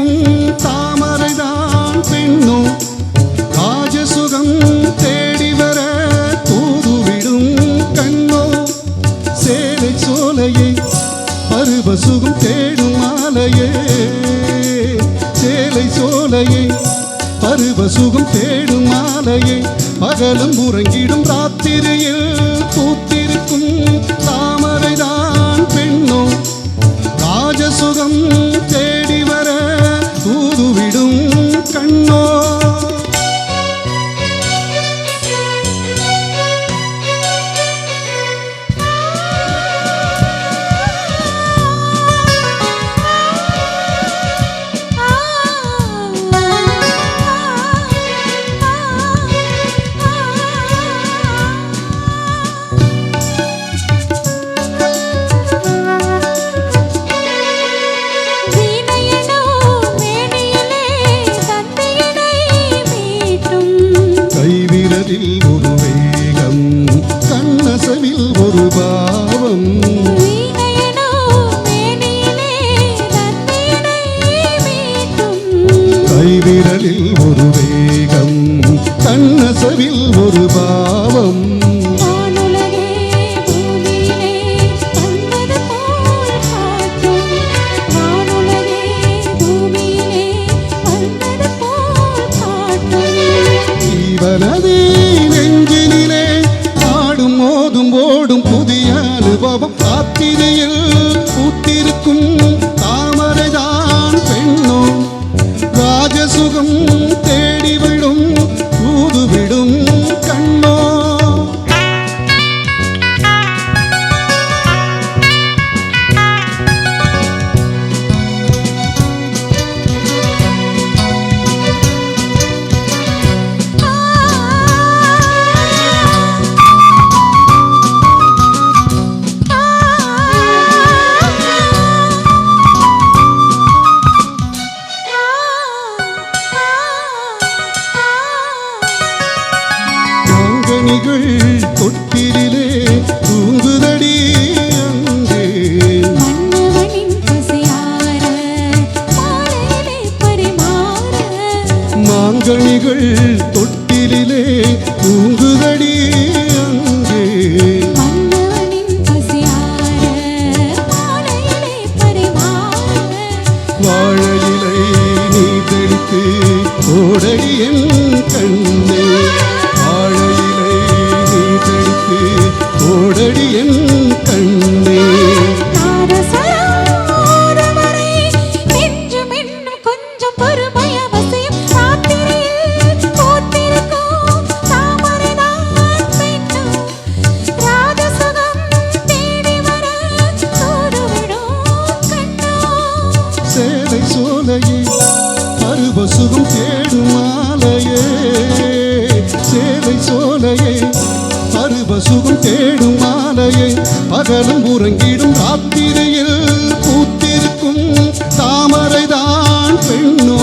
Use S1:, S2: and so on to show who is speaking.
S1: பூக்கும் தாமரைதான் பெண்ணும். ராஜசுகம் தேடி வர தூதுவிடும் கண்ணோ.
S2: சேலை சோலையே பருவசுகம் தேடும்
S1: மாலையே. சேலை சோலையே பருவசுகம் தேடும் மாலையே.
S2: பகலும் உறங்கிடும் ராத்திரியில் தூதுவிடும்
S1: கைவிரலில் ஒரு வேகம் கண்ணசவில் ஒரு பாவம்.
S2: கைவிரலில் ஒரு வேகம் கண்ணசவில் ஒரு பாவம்.
S1: ஜீவனதி நெஞ்சினிலே ஆடும் மோதும் ஓடும் புதிய அனுபவம். ராத்திரியில் பூத்திருக்கும் தாமரைதான் பெண்ணோ. ராஜசுகம் மாங்கனிகள் தொட்டிலே தூங்குதடி அங்கே. மாங்கனிகள் தொட்டிலே தூங்குதடி அங்கே. வாழையிலை நீ தெளித்து ஓடடி என் கண்ணே.
S2: வர தூதுவிடும் கண்ணோ.
S1: சேலை சோலையே பருவ சுகம் தேடும் மாலையே. சேலை சோலையே சுகம் தேடும் மாலையை பகலும் உறங்கிடும் ராத்திரியில் பூத்திருக்கும் தாமரைதான் பெண்ணோ.